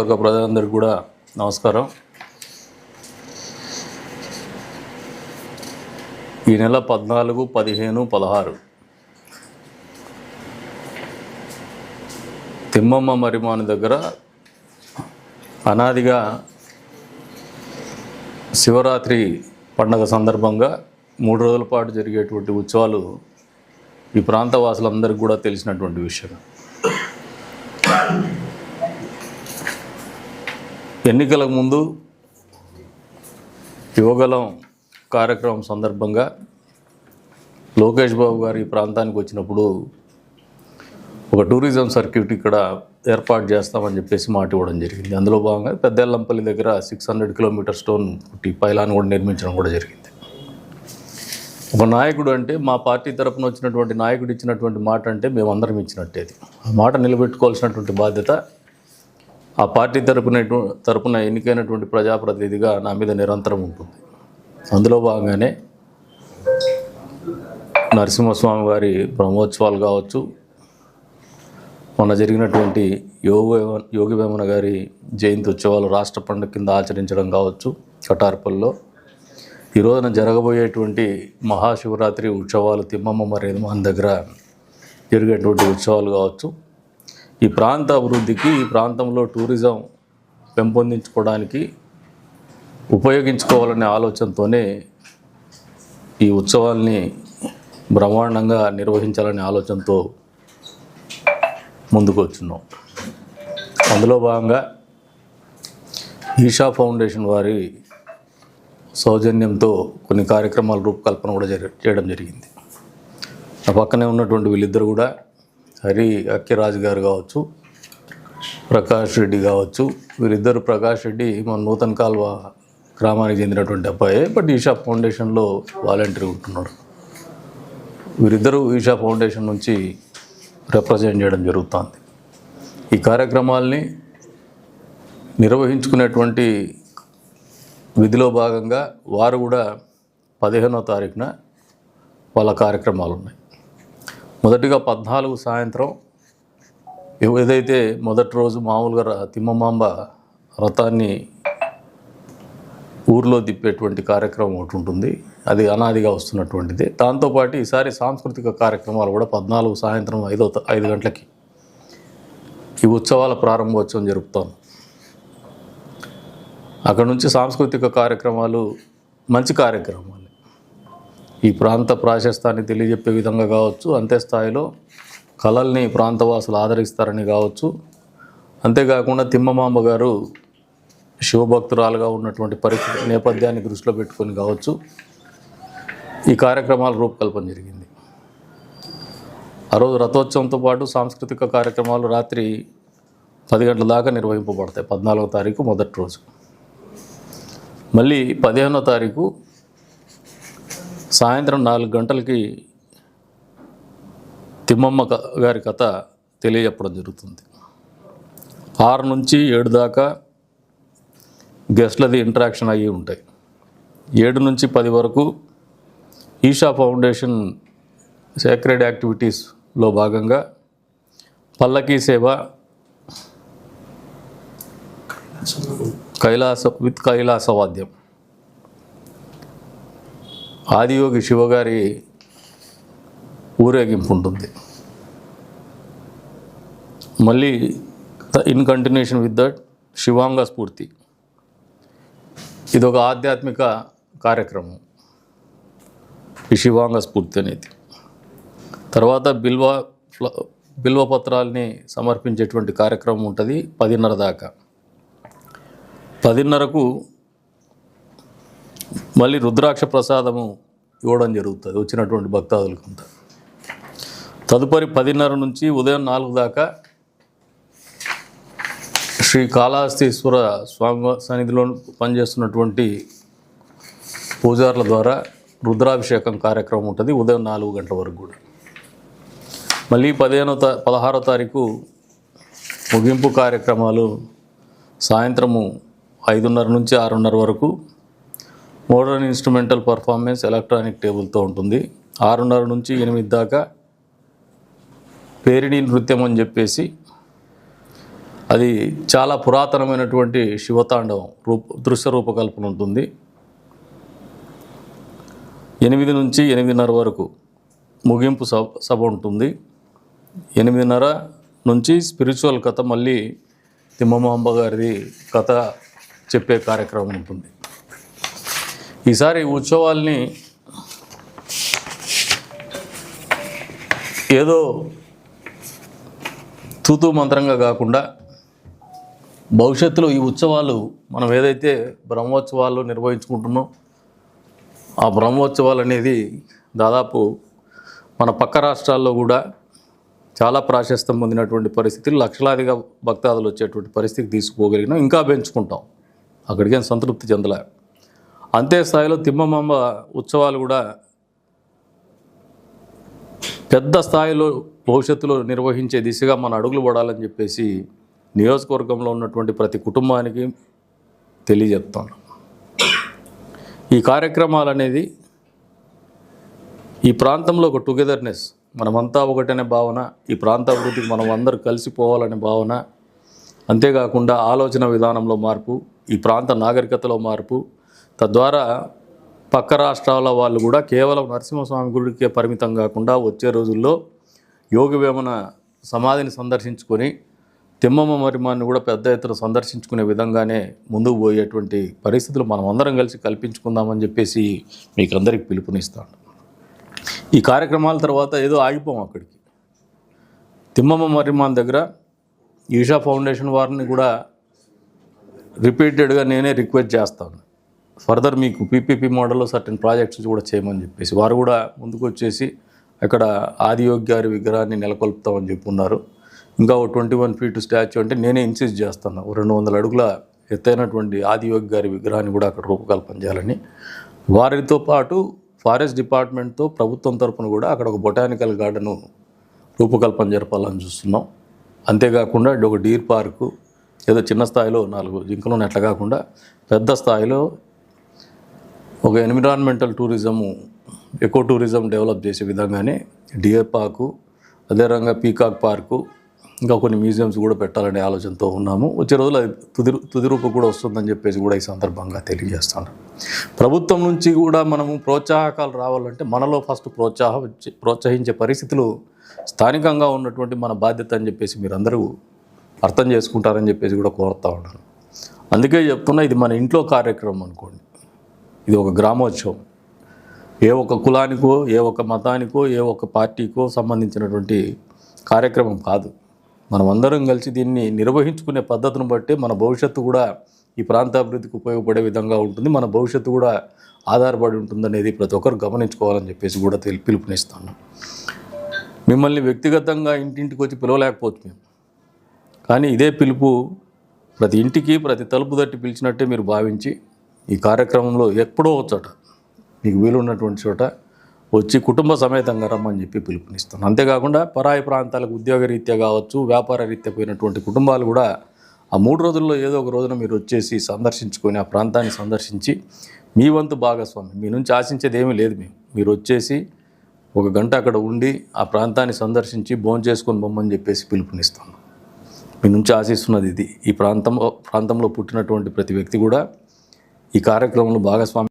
నియోజకవర్గ ప్రజలందరికీ కూడా నమస్కారం. ఈ నెల పద్నాలుగు పదిహేను పదహారు. తిమ్మమ్మ మరిమాని దగ్గర అనాదిగా శివరాత్రి పండగ సందర్భంగా మూడు రోజుల పాటు జరిగేటువంటి ఉత్సవాలు ఈ ప్రాంత వాసులందరికీ కూడా తెలిసినటువంటి విషయం. ఎన్నికలకు ముందు యువగలం కార్యక్రమం సందర్భంగా లోకేష్ బాబు గారు ఈ ప్రాంతానికి వచ్చినప్పుడు ఒక టూరిజం సర్క్యూట్ ఇక్కడ ఏర్పాటు చేస్తామని చెప్పేసి మాట ఇవ్వడం జరిగింది. అందులో భాగంగా పెద్దెల్లంపల్లి దగ్గర సిక్స్ హండ్రెడ్ కిలోమీటర్ స్టోన్ పుట్టి పైలాన్ కూడా నిర్మించడం కూడా జరిగింది. ఒక నాయకుడు అంటే మా పార్టీ తరపున వచ్చినటువంటి నాయకుడు ఇచ్చినటువంటి మాట అంటే మేమందరం ఇచ్చినట్టేది. ఆ మాట నిలబెట్టుకోవాల్సినటువంటి బాధ్యత ఆ పార్టీ తరపున తరపున ఎన్నికైనటువంటి ప్రజాప్రతినిధిగా నా మీద నిరంతరం ఉంటుంది. అందులో భాగంగానే నరసింహస్వామి వారి బ్రహ్మోత్సవాలు కావచ్చు మొన్న జరిగినటువంటి యోగ యోగి వేమన గారి జయంతి ఉత్సవాలు రాష్ట్ర పండుగ కింద ఆచరించడం కావచ్చు కటార్పల్లో. ఈ రోజున జరగబోయేటువంటి మహాశివరాత్రి ఉత్సవాలు తిమ్మమ్మ మరి మన దగ్గర జరిగేటువంటి ఉత్సవాలు కావచ్చు. ఈ ప్రాంత అభివృద్ధికి ఈ ప్రాంతంలో టూరిజం పెంపొందించుకోవడానికి ఉపయోగించుకోవాలనే ఆలోచనతోనే ఈ ఉత్సవాల్ని బ్రహ్మాండంగా నిర్వహించాలనే ఆలోచనతో ముందుకు వచ్చున్నాం అందులో భాగంగా ఈషా ఫౌండేషన్ వారి సౌజన్యంతో కొన్ని కార్యక్రమాల రూపకల్పన కూడా జరి చేయడం జరిగింది. ఆ పక్కనే ఉన్నటువంటి వీళ్ళిద్దరు కూడా హరి అక్కిరాజ్ గారు కావచ్చు ప్రకాష్ రెడ్డి కావచ్చు వీరిద్దరు ప్రకాష్ రెడ్డి మన నూతన కాల్వ గ్రామానికి చెందినటువంటి అబ్బాయి బట్ ఈషా ఫౌండేషన్లో వాలంటీర్ ఉంటున్నాడు వీరిద్దరూ ఈషా ఫౌండేషన్ నుంచి రిప్రజెంట్ చేయడం జరుగుతుంది. ఈ కార్యక్రమాల్ని నిర్వహించుకునేటువంటి విధిలో భాగంగా వారు కూడా పదిహేనో తారీఖున వాళ్ళ కార్యక్రమాలు ఉన్నాయి. మొదటిగా పద్నాలుగు సాయంత్రం ఏదైతే మొదటి రోజు మామూలుగా తిమ్మమాంబ రథాన్ని ఊర్లో తిప్పేటువంటి కార్యక్రమం ఒకటి ఉంటుంది. అది అనాదిగా వస్తున్నటువంటిది. దాంతోపాటు ఈసారి సాంస్కృతిక కార్యక్రమాలు కూడా పద్నాలుగు సాయంత్రం ఐదో ఐదు గంటలకి ఈ ఉత్సవాల ప్రారంభోత్సవం జరుపుతాను అక్కడ నుంచి సాంస్కృతిక కార్యక్రమాలు మంచి కార్యక్రమాలు. ఈ ప్రాంత ప్రాశస్తాన్ని తెలియజెప్పే విధంగా కావచ్చు అంతే స్థాయిలో కళల్ని ప్రాంతవాసులు ఆదరిస్తారని కావచ్చు. అంతేకాకుండా తిమ్మమాంబ గారు శివభక్తురాలుగా ఉన్నటువంటి పరిస్థితి నేపథ్యాన్ని దృష్టిలో పెట్టుకొని కావచ్చు. ఈ కార్యక్రమాల రూపకల్పన జరిగింది. ఆ రోజు రథోత్సవంతో పాటు సాంస్కృతిక కార్యక్రమాలు రాత్రి పది గంటల దాకా నిర్వహింపబడతాయి పద్నాలుగో తారీఖు మొదటి రోజు. మళ్ళీ పదిహేనో తారీఖు సాయంత్రం నాలుగు గంటలకి తిమ్మమ్మ గారి కథ తెలియజెప్పడం జరుగుతుంది. ఆరు నుంచి ఏడు దాకా గెస్ట్లది ఇంటరాక్షన్ అయ్యి ఉంటాయి. ఏడు నుంచి పది వరకు ఈషా ఫౌండేషన్ సేక్రెడ్ యాక్టివిటీస్లో భాగంగా పల్లకీ సేవ కైలాస విత్ కైలాస వాద్యం ఆదియోగి శివగారి ఊరేగింపు ఉంటుంది మళ్ళీ in continuation with that Shivanga స్ఫూర్తి. ఇది ఒక ఆధ్యాత్మిక కార్యక్రమం. ఈ శివాంగ స్ఫూర్తి అనేది. తర్వాత బిల్వ ఫ్ల- బిల్వ పత్రాలని సమర్పించేటువంటి కార్యక్రమం ఉంటుంది పదిన్నర దాకా. పదిన్నరకు మళ్ళీ రుద్రాక్ష ప్రసాదము ఇవ్వడం జరుగుతుంది వచ్చినటువంటి భక్తాదులకంతా తదుపరి పదిన్నర నుంచి ఉదయం నాలుగు దాకా శ్రీ కాళహస్తీశ్వర స్వామి సన్నిధిలో పనిచేస్తున్నటువంటి పూజారుల ద్వారా రుద్రాభిషేకం కార్యక్రమం ఉంటుంది ఉదయం నాలుగు గంటల వరకు కూడా. మళ్ళీ పదిహేనో తా పదహారో తారీఖు ముగింపు కార్యక్రమాలు సాయంత్రము ఐదున్నర నుంచి ఆరున్నర వరకు మోడర్న్ ఇన్స్ట్రుమెంటల్ పర్ఫార్మెన్స్ ఎలక్ట్రానిక్ టేబుల్తో ఉంటుంది. ఆరున్నర నుంచి ఎనిమిది దాకా పేరిణి నృత్యం అని చెప్పేసి అది చాలా పురాతనమైనటువంటి శివతాండవం రూప దృశ్య రూపకల్పన ఉంటుంది. ఎనిమిది నుంచి ఎనిమిదిన్నర వరకు ముగింపు సభ సభ ఉంటుంది. ఎనిమిదిన్నర నుంచి స్పిరిచువల్ కథ మళ్ళీ తిమ్మమాంబ గారిది కథ చెప్పే కార్యక్రమం ఉంటుంది. ఈసారి ఉత్సవాల్ని ఏదో తూతూ మంత్రంగా కాకుండా భవిష్యత్తులో ఈ ఉత్సవాలు మనం ఏదైతే బ్రహ్మోత్సవాలు నిర్వహించుకుంటున్నాం ఆ బ్రహ్మోత్సవాలు అనేది దాదాపు మన పక్క రాష్ట్రాల్లో కూడా చాలా ప్రాశస్తం పొందినటువంటి పరిస్థితులు లక్షలాదిగా భక్తాదులు వచ్చేటువంటి పరిస్థితి తీసుకుపోగలిగినాం. ఇంకా పెంచుకుంటాం. అక్కడికేం సంతృప్తి చెందలే. అంతే స్థాయిలో తిమ్మమాంబ ఉత్సవాలు కూడా పెద్ద స్థాయిలో భవిష్యత్తులో నిర్వహించే దిశగా మన అడుగులు పడాలని చెప్పేసి నియోజకవర్గంలో ఉన్నటువంటి ప్రతి కుటుంబానికి తెలియజెప్తాను ఈ కార్యక్రమాలు అనేది ఈ ప్రాంతంలో ఒక టుగెదర్నెస్ మనమంతా ఒకటనే భావన ఈ ప్రాంత అభివృద్ధికి మనం అందరూ కలిసిపోవాలనే భావన అంతేకాకుండా ఆలోచన విధానంలో మార్పు ఈ ప్రాంత నాగరికతలో మార్పు తద్వారా పక్క రాష్ట్రాల వాళ్ళు కూడా కేవలం నరసింహస్వామి గుడికే పరిమితం కాకుండా వచ్చే రోజుల్లో యోగి వేమన సమాధిని సందర్శించుకొని తిమ్మమ్మ మరిమాన్ని కూడా పెద్ద ఎత్తున సందర్శించుకునే విధంగానే ముందుకు పోయేటువంటి పరిస్థితులు మనం అందరం కలిసి కల్పించుకుందామని చెప్పేసి మీకు అందరికి పిలుపునిస్తాను. ఈ కార్యక్రమాల తర్వాత ఏదో ఆగిపోం అక్కడికి. తిమ్మమ్మ మరిమాన్ దగ్గర ఈషా ఫౌండేషన్ వారిని కూడా రిపీటెడ్గా నేనే రిక్వెస్ట్ చేస్తాను. ఫర్దర్ మీకు పీపీపీ మోడల్లో సర్టన్ ప్రాజెక్ట్స్ కూడా చేయమని చెప్పేసి వారు కూడా ముందుకు వచ్చేసి అక్కడ ఆదియోగి గారి విగ్రహాన్ని నెలకొల్పుతామని చెప్పున్నారు. ఇంకా ఒక ట్వంటీ వన్ ఫీట్ స్టాచ్యూ అంటే నేనే ఇన్సిస్ట్ చేస్తాను. రెండు వందల అడుగుల ఎత్తైనటువంటి ఆదియోగి గారి విగ్రహాన్ని కూడా అక్కడ రూపకల్పన చేయాలని. వారితో పాటు ఫారెస్ట్ డిపార్ట్మెంట్తో ప్రభుత్వం తరపున కూడా అక్కడ ఒక బొటానికల్ గార్డెను రూపకల్పన జరపాలని చూస్తున్నాం. అంతేకాకుండా ఇది ఒక డీర్ పార్కు ఏదో చిన్న స్థాయిలో నాలుగు జింకలు ఉన్నట్లు కాకుండా పెద్ద స్థాయిలో ఒక environmental tourism eco tourism develop చేసే విధంగానే డియర్ పార్కు అదే రంగా పీకాక్ పార్కు ఇంకా కొన్ని మ్యూజియంస్ కూడా పెట్టాలనే ఆలోచనతో ఉన్నాము. వచ్చే రోజులు అది తుది తుదిరూపు కూడా వస్తుందని చెప్పేసి కూడా ఈ సందర్భంగా తెలియజేస్తాను. ప్రభుత్వం నుంచి కూడా మనము ప్రోత్సాహకాలు రావాలంటే మనలో ఫస్ట్ ప్రోత్సాహం ప్రోత్సహించే పరిస్థితులు స్థానికంగా ఉన్నటువంటి మన బాధ్యత అని చెప్పేసి మీరందరూ అర్థం చేసుకుంటారని చెప్పేసి కూడా కోరుతా ఉన్నాను. అందుకే చెప్తున్నా ఇది మన ఇంట్లో కార్యక్రమం అనుకోండి. ఇది ఒక గ్రామోత్సవం. ఏ ఒక్క కులానికో ఏ ఒక్క మతానికో ఏ ఒక్క పార్టీకో సంబంధించినటువంటి కార్యక్రమం కాదు. మనం అందరం కలిసి దీన్ని నిర్వహించుకునే పద్ధతిని బట్టి మన భవిష్యత్తు కూడా ఈ ప్రాంతాభివృద్ధికి ఉపయోగపడే విధంగా ఉంటుంది. మన భవిష్యత్తు కూడా ఆధారపడి ఉంటుందనేది ప్రతి ఒక్కరు గమనించుకోవాలని చెప్పేసి కూడా తెలి పిలుపునిస్తాను మిమ్మల్ని వ్యక్తిగతంగా ఇంటింటికి వచ్చి పిలవలేకపోవచ్చు మేము. కానీ ఇదే పిలుపు ప్రతి ఇంటికి ప్రతి తలుపు తట్టి పిలిచినట్టే మీరు భావించి ఈ కార్యక్రమంలో ఎప్పుడో చోట మీకు వీలున్నటువంటి చోట వచ్చి కుటుంబ సమేతంగా రమ్మని చెప్పి పిలుపునిస్తాను. అంతేకాకుండా పరాయి ప్రాంతాలకు ఉద్యోగ రీత్యా కావచ్చు వ్యాపార రీత్యా పోయినటువంటి కుటుంబాలు కూడా ఆ మూడు రోజుల్లో ఏదో ఒక రోజున మీరు వచ్చేసి సందర్శించుకొని ఆ ప్రాంతాన్ని సందర్శించి మీ వంతు భాగస్వామి మీ నుంచి ఆశించేది ఏమీ లేదు మేము. మీరు వచ్చేసి ఒక గంట అక్కడ ఉండి ఆ ప్రాంతాన్ని సందర్శించి భోజనం చేసుకొని బొమ్మని చెప్పేసి పిలుపునిస్తాను. మీ నుంచి ఆశిస్తున్నది ఇది. ఈ ప్రాంతం ప్రాంతంలో పుట్టినటువంటి ప్రతి వ్యక్తి కూడా ఈ కార్యక్రమంలో భాగస్వామి